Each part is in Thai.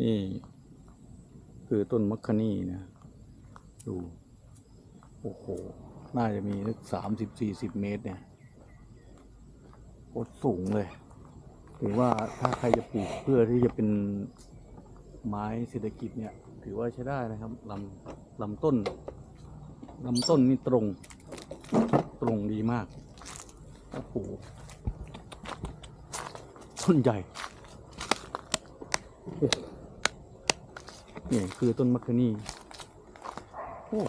นี่คือต้นมัคคณีนะ ดู โอ้โห น่าจะมีสักสามสิบสี่สิบเมตรเนี่ยโคตรสูงเลยถือว่าถ้าใครจะปลูกเพื่อที่จะเป็นไม้เศรษฐกิจเนี่ย ถือว่าใช้ได้นะครับลำลำต้นลำต้นนี่ตรงตรงดีมากโอ้โหต้นใหญ่ นี่คือต้นมัคคณีโอ้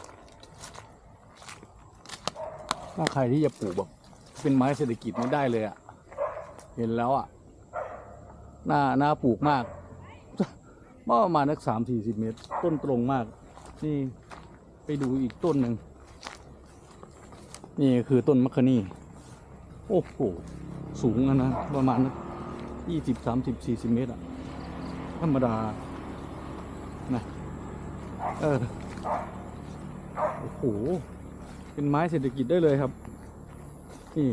ถ้าใครที่จะปลูกแบบเป็นไม้เศรษฐกิจนี่ได้เลยอะ่ะ เห็นแล้วอะ่ะน่าน่าปลูกมากประมาณนักสามสี่สิบเมตร ต้นตรงมาก นี่ไปดูอีกต้นหนึ่ง นี่คือต้นมัคคณีโอ้โห สูงอะนะ ประมาณยี่สิบสามสิบสี่สิบเมตรอะธรรมดา นะเออโอ้โหเป็นไม้เศรษฐกิจได้เลยครับ นี่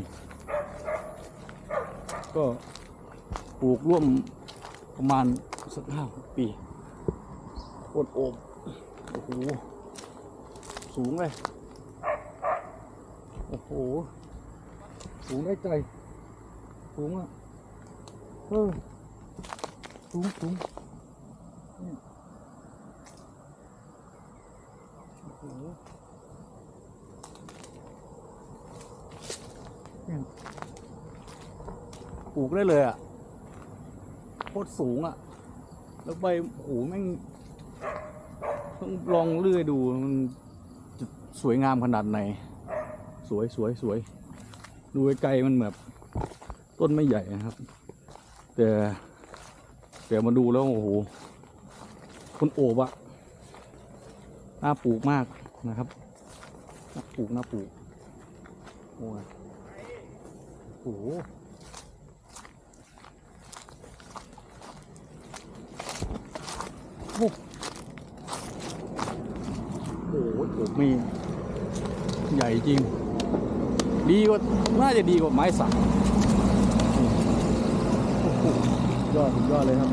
ก็ปลูกร่วมประมาณสักห้าปีโอดโอบโอ้โห สูงเลย โอ้โห สูงได้ใจ สูงอะ เออ สูงสูงเนี่ยโอ้โหเนี่ย ปลูกได้เลยอะโคตรสูงอะ แล้วใบโอ้โหแม่งต้องลองเลื่อยดู มันจะสวยงามขนาดไหน สวยสวยสวย ดูไกลมันแบบต้นไม่ใหญ่นะครับ แต่แต่มาดูแล้ว โอ้โห คนโอบอะ น่าปลูกมากนะครับน่าปลูกน่าปลูกโอ้โหโอ้โหโอ้โหโอบมีใหญ่จริง ดีกว่า น่าจะดีกว่าไม้สักยอดยอดเลยครับ